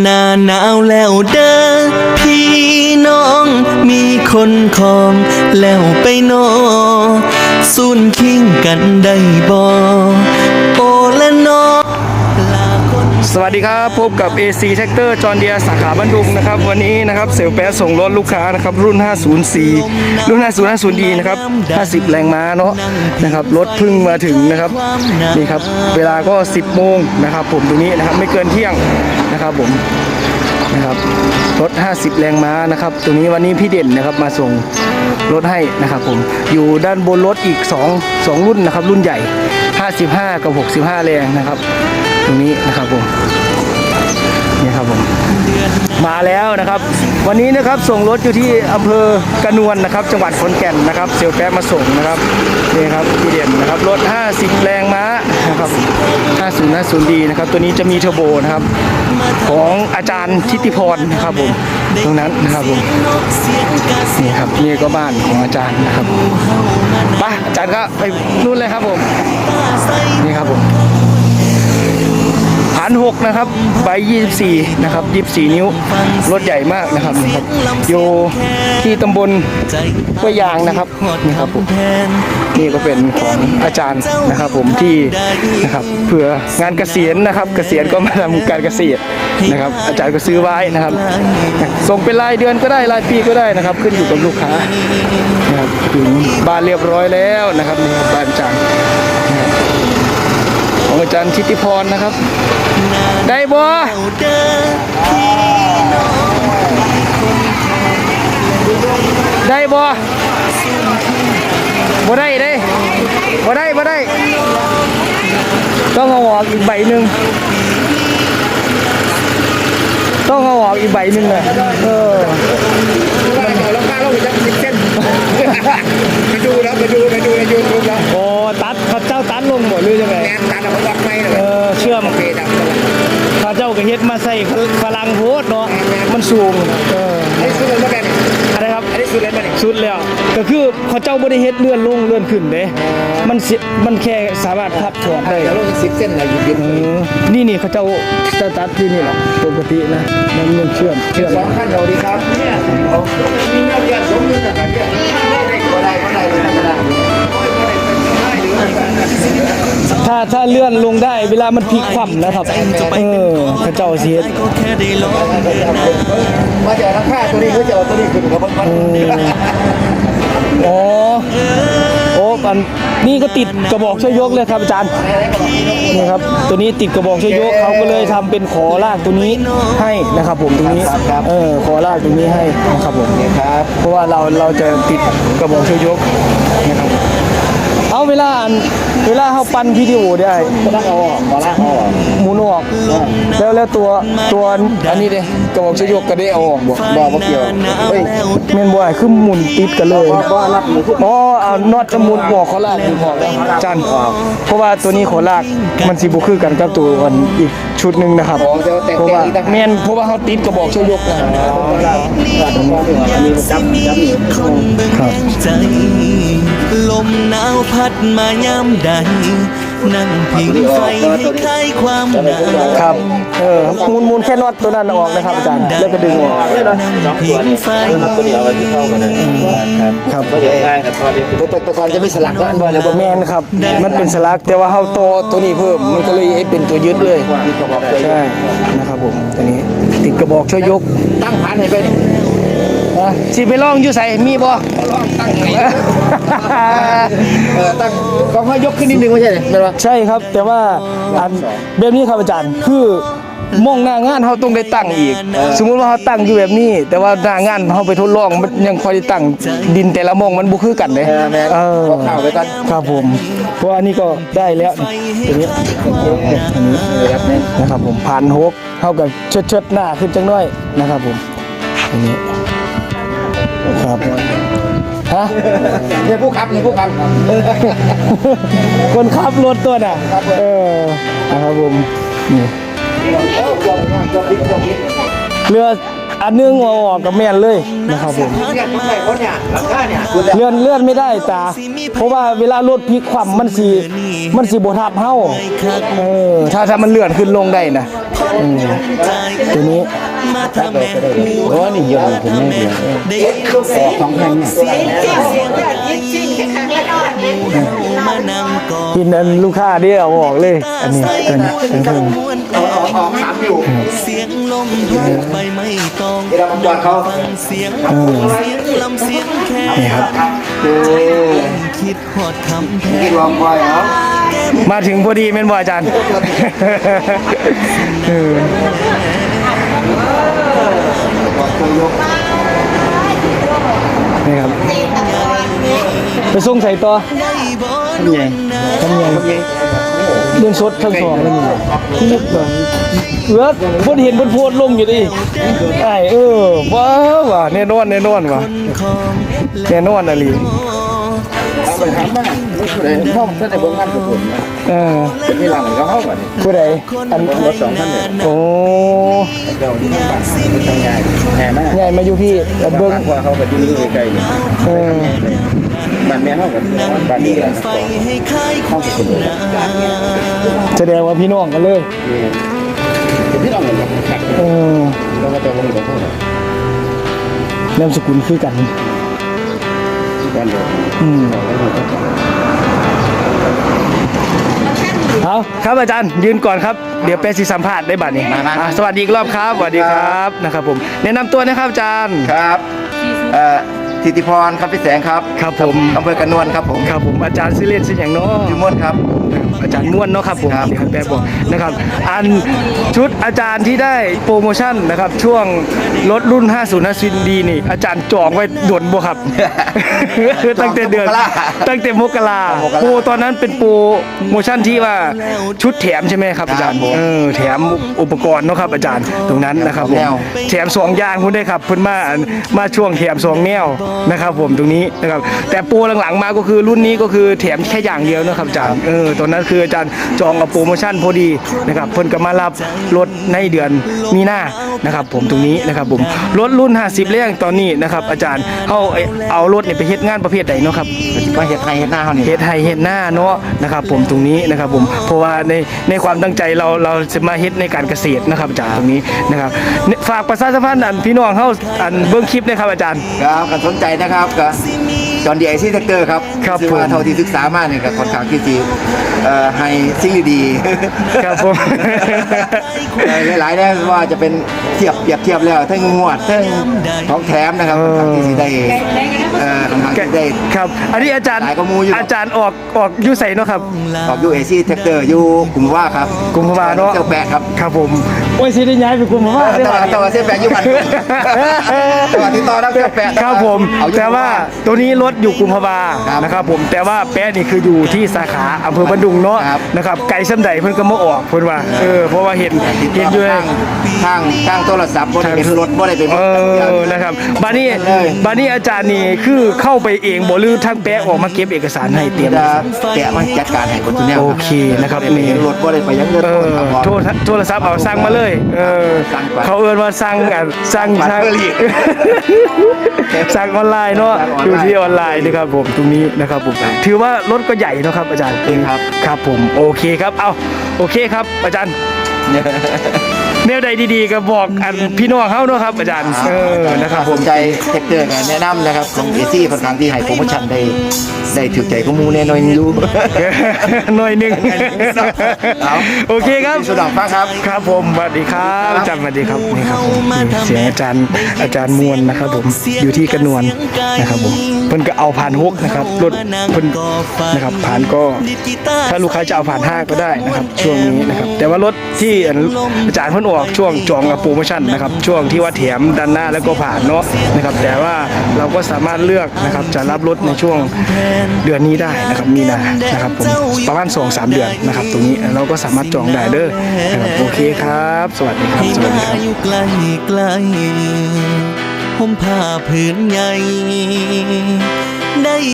หน้าหนาวแล้วเด้อพี่น้องมีคนของแล้วไปนอสูนคิงกันได้บ่ สวัสดีครับพบกับ AC Tractor จอห์นเดียสาขาบ้านดุงนะครับ วันนี้นะครับเซลล์แปะส่งรถลูกค้านะครับรุ่น 504 รุ่น 5050D นะครับ 50 แรงม้าเนาะนะครับรถเพึ่งมาถึงนะครับนี่ครับเวลาก็ 10 โมงนะครับผมตรงนี้นะครับไม่เกินเที่ยงนะครับผม นะครับ รถ 50 แรงม้านะครับตรงนี้วันนี้พี่เด่นนะครับมาส่งรถให้นะครับผม อยู่ด้านบนรถอีก 2 2 รุ่นนะครับ รุ่นใหญ่ 55 กับ 65 แรงนะครับ ตรงนี้นะครับผม มาแล้วนะครับ วันนี้นะครับส่งรถอยู่ที่อำเภอกระนวนนะครับ จังหวัดขอนแก่นนะครับ เซลแป๊มาส่งนะครับนี่ครับพี่เด่นนะครับรถ 50 แรงม้านะครับ50 50ดีนะครับ ตัวนี้จะมีเทอร์โบนะครับ ของอาจารย์ทิติพรนะครับผมตรงนั้นนะครับผมนี่ครับนี่ก็บ้านของอาจารย์นะครับไปอาจารย์ก็ไปนู่นเลยครับผมนี่ครับผมานหกนะครับใบ24นะครับ24นิ้วรถใหญ่มากนะครับนี่ครับอยู่ที่ตำบลห้วยยางนะครับนี่ครับผมนี่ก็เป็นของอาจารย์นะครับ ผมที่นะครับเผื่องานเกษียณนะครับ เกษียณก็มาทำการเกษตรนะครับ อาจารย์ก็ซื้อไว้นะครับส่งเป็นรายเดือนก็ได้รายปีก็ได้นะครับ ขึ้นอยู่กับลูกค้านะครับถึงบ้านเรียบร้อยแล้วนะครับนี่ครับบ้านอาจารย์นะครับ ของอาจารย์ทิติพรนะครับ ได้บ่เด้อพี่น้องได้บ่บ่ได้เด้บ่ได้บ่ได้ ต้องเอาออกอีกใบหนึ่งต้องเอาออกอีกใบหนึ่งเลยเออ เขาเจ้าบ่ได้เฮ็ดเลื่อนลงเลื่อนขึ้นเด้มันสิมันแค่สามารถพับถอดได้เดี๋ยวเราสิบเส้นอะไรอยู่บินเออนี่นี่เขาเจ้าจะตัดที่นี่หรอปกตินะมันมันเชื่อมเชื่อมสองขั้นเดียวดีครับเนี่ยเอามีเงินเดือนสมเงินกันเนี่ยไม่ได้ก็ได้ก็ได้ก็ได้ถ้าถ้าเลื่อนลงได้เวลามันพลิกคว่ำนะครับเออเขาเจ้าสิเฮ็ดก็แค่ได้ลองเดินทางมาจากราคาตัวนี้เขาจะเอาตัวนี้ขึ้นกับมันมัน อ๋อโอ้อันนี่ก็ติดกระบอกช่วยยกเลยครับอาจารย์นี่ครับตัวนี้ติดกระบอกช่วยยกเขาก็เลยทำเป็นขอลากตัวนี้ให้นะครับ ผมตรงนี้เออขอลากตรงนี้ให้นะครับผมครับเพราะว่าเราเราจะติดกระบอกช่วยยกนะครับ เอาเวลาอันเวลาเขาปั้นวิดีโอได้ก็ต้องเอาออกมาละเอาออกหมุนออกแล้วแล้วตัวตัวอันนี้เด้กระบอกช่วยยกก็ได้เอาออกบ่บอกว่าเกี่ยวเฮ้ยแม่นบ่ไอ้คือหมุนติดกันเลยก็รับมืออ๋อเอาน็อตหมุนหัวขอลากอยู่พอจันเพราะว่าตัวนี้ขอลากมันสิบ่คือกันกับตัวอันอีกชุดหนึงนะครับของเดี๋ยวแต่งเพราะแต่งว่าอีกต่างหากแม่นเพราะว่าเขาติดกระบอกช่วยยกนะมีจับจับคนเบิ่งแย่งใจ ลมหนาวพัดมายามใดนั่งพิงไฟให้คลายความหนาวครับเออหมุนหมุนแค่น็อตตัวนั้นออกนะครับอาจารย์แล้วก็ดึงออกนั่งพิงไฟตัวนี้เอาไว้ที่เข้ากันนะครับครับก็ง่ายครับตอนนี้ตัวตัวก่อนจะไม่สลักแล้วอันว่าแล้วบ่แมนครับ มันเป็นสลักแต่ว่าเขาโตอตัวนี้เพิ่มมันก็เลยให้เป็นตัวยึดเลยมีกระบอกเลยใช่นะครับผมตัวนี้ติดกระบอกช่วยยกตั้งผ่านให้เป็นนะ สิไปลองอยู่ใส่มีบ่ตั้งไหนเออตั้งก็ค่อยยกขึ้นนิดนึงไม่ใช่เหรอเป็นว่าใช่ครับ แต่ว่าอันแบบนี้ครับอาจารย์คือมองหน้างานเขาต้องได้ตั้งอีก สมมุติว่าเขาตั้งอยู่แบบนี้ แต่ว่าหน้างานเขาไปทดลองมันยังพอได้ตั้งดินแต่ละมองมันบ่คือกันเลยเออแม่เออเอาข้าวไว้ก่อนครับผม เพราะว่าอันนี้ก็ได้แล้วตัวนี้อันนี้นะครับผมผ่านหกเท่ากับเชิดเชิดๆหน้าขึ้นจังน้อยนะครับผมอันนี้ ครับฮะเนี่ยผู้ขับเนี่ยผู้ขับคนขับรถตัวน่ะเออนะครับผมนี่เรือ อันนึงเอาออกกับแม่นเลยนะครับผมเรียกมันได้คนเนี่ยราคาเนี่ยเลื่อนเลื่อนไม่ได้ตา เพราะว่าเวลารถพลิกคว่ำมันสีมันสีบทับเฮาเออถ้าถ้ามันเลื่อนขึ้นลงได้นะอืมตัวนี้มาทำแม่หูโอ้นี่เยอะผมไม่เดียวได้ยินเสียงสองแผ่นเนี่ยเสียงเสียงมานั่งกอดกินอันลูกค้าเดียวบอกเลย อันนี้ตัวนี้เป็นเพิ่งออกออกสามอยู่เสียงล มพัดใบไม้ตองเวลาผมจอดเขาฟังเสียงเสียงลำเสียงแค่นี่ครับคือคิดหอดคำแทกินนลองบ่อยเหรอมาถึงพอดีเป็นบ่อาจารย์เออนี่ครับ ไปส่งใส่ตัวได้บ่นมนาทำยัง เรื่องสดทั้งสองเลยนี่นึกแบบเลือดพดเห็นพดโพดลงอยู่ดิไอเออว้าวว่ะแน่นอนแน่นอนว่ะแน่นอนอะลี เอาไปทำบ้างเลยพ่อท่านในเบื้องงานทุกคนนะเออเป็นที่หลังเขาเข้าก่อนนี่ผู้ใดอันรถสองท่านเนี่ยโอ้เดี๋ยวที่บ้านทำงานแห่มากใหญ่มาอยู่พี่แต่เบิ้งเพราะเขาไปที่นี่ใกล้ๆเออบ้านแม่เขากับบ้านนี้กันไฟให้คลายความหนาวแสดงว่าพี่น้องกันเลยเป็นที่เราเหมือนกันเออเราก็จะลงกับเขานามสกุลคือกัน บ้านเดียวอืมเอาครับอาจารย์ยืนก่อนครับเดี๋ยวไปสิสัมภาษณ์ได้บัดนี้อะสวัสดีอีกรอบครับสวัสดีครับนะครับผมแนะนำตัวนะครับอาจารย์ ครับเอ่อ ทิติพรครับพี่แสงครับครับผม อำเภอกระนวลครับผมครับผมอาจารย์ซิเลนซิอย่างเนาะยูมอนครับ อาจารย์ม่วนเนาะครับผมครับนี่ครับแปลบอกนะครับ อันชุดอาจารย์ที่ได้โปรโมชั่นนะครับ ช่วงรถรุ่น 50นะซินดีนี่ อาจารย์จองไว้ด่วนบ่ครับ ตั้งแต่เดือน มกราตั้งแต่มกรามกราโปรตอนนั้นเป็นโปรโมชั่นที่ว่าชุดแถมใช่ไหมครับอาจารย์ครับผมเออแถมอุปกรณ์เนาะครับอาจารย์ตรงนั้นนะครับผมแนว แถมสองอย่างคุณได้ครับเพิ่นมามาช่วงแถมสองแนวนะครับผมตรงนี้นะครับแต่โปรหลังๆมาก็คือรุ่นนี้ก็คือแถมแค่อย่างเดียวนะครับอาจารย์เออตอนนั้นคืออาจารย์จองกับโปรโมชั่นพอดีนะครับเพิ่นก็มารับรถในเดือนมีนานะครับผมตรงนี้นะครับผมรถรุ่น 50เรื่องตอนนี้นะครับอาจารย์เอาเอารถเนี่ยไปเฮ็ดงานประเภทใดเนาะครับก็เฮ็ดไทยเฮ็ดหน้าเขานี่เฮ็ดไทยเฮ็ดหน้าเนาะนะครับผมตรงนี้นะครับผมเพราะว่าในในความตั้งใจเราเราจะมาเฮ็ดในการเกษตรนะครับอาจารย์ตรงนี้นะครับเนี่ยฝากประชาสัมพันธ์อันพี่น้องเฮาอันเบิ่งคลิปนะครับอาจารย์ครับกันสนใจนะครับกับ จอห์นดีไอซีเซกเตอร์ครับครับซึ่งว่าผม เท่าที่ศึกษามาเนี่ยก็ค่อนข้างที่จะเอ่อให้สิ่งดีๆ ครับผมเอ่อหลายๆเนี่ยว่าจะเป็นเทียบเปรียบเทียบแล้วทั้งงวดทั้งของแถมนะครับค่อนข้างที่จะได้เอ่อค่อนข้างที่จะได้ ครับ อันนี้อาจารย์หลายกว่าหมู่อยู่ อาจารย์ออกออกอยูใส่เนาะครับออกยูเอซีเทคเตอร์อยู่กลุ่มว่าครับกลุ่มว่าเนาะเจ้าแปะครับครับผมโอ้ยสิได้ย้ายไปกลุ่มว่าได้แต่ไหมว่าแต่ว่าเส้นแปะอยู่มันแต่ว่าที่ต่อรับเจ้าแปะครับผม เอาอยู่แต่ว่าตัวนี้รถอยู่กุมภาวาครับนะครับผมแต่ว่าแป๊ะนี่คืออยู่ที่สาขาอำเภอบันดุงเนาะครับ นะครับไกลซ้ำใดเพิ่นก็มาออกเพิ่นว่าเออเพราะว่าเห็นติดเห็นต่ออยู่ในทางทางทางโทรศัพท์บ่ได้เป็นรถบ่ได้เป็นเออ นะครับ บานี้เลยบานี้อาจารย์นี่คือเข้าไปเองบ่หรือทางแป๊ะออกมาเก็บเอกสารให้เตรียม จะแกะมันจัดการให้คนทุกแนวโอเคนะครับ บ่ได้นี่เป็นรถบ่ได้ไปยังเงินเออครับโทรโทรศัพท์เอาสั่งมาเลย เออ สั่งไป เขาเอิ้นว่าสั่งอะสั่งบัตรสั่งเบอร์ลีสั่งออนไลน์เนาะสั่งออนไลน์ อยู่ที่ออนไลน์นะครับผมตรงนี้นะครับผมถือว่ารถก็ใหญ่เนาะครับอาจารย์จริงครับครับผมโอเคครับเอาโอเคครับอาจารย์ แนวใดดีๆก็บอกอันพี่น้องเขาเนาะครับอาจารย์เออนะครับผสมนใจเทคเตอร์ก็แนะนำนะครับของเอซี่ค่อนข้างที่ให้โปรโมชั่นได้ได้ถูกใจข้อมูลแน่นอนอยู่ หน่อยหนึ่งเอาโอเคครับ สุดดอกฟ้าครับ ครับผมสวัสดีครับอาจารย์สวัสดีครับนี่ครับผมนี่เสียงอาจารย์อาจารย์มวลนะครับ ผมอยู่ที่กระนวลนะครับผมเพิ่นก็เอาผ่านฮกนะครับรถเพิ่นนะครับผ่านก็ ถ้าลูกค้าจะเอาผ่านห้างก็ได้นะครับช่วงนี้นะครับแต่ว่ารถที่อาจารย์เพิ่นออกช่วงจองกับโปรโมชั่นนะครับช่วงที่ว่าแถมด้านหน้าแล้วก็ผ่านเนาะนะครับแต่ว่าเราก็สามารถเลือกนะครับจะรับรถในช่วงเดือนนี้ได้นะครับมีนานะครับผมประมาณ2 3เดือนนะครับ ตรงนี้เราก็สามารถจองได้เด้อนะครับโอเคครับ สวัสดีครับสวัสดีครับอยู่ไกลไกลห่มผ้าผืนใหญ่ได้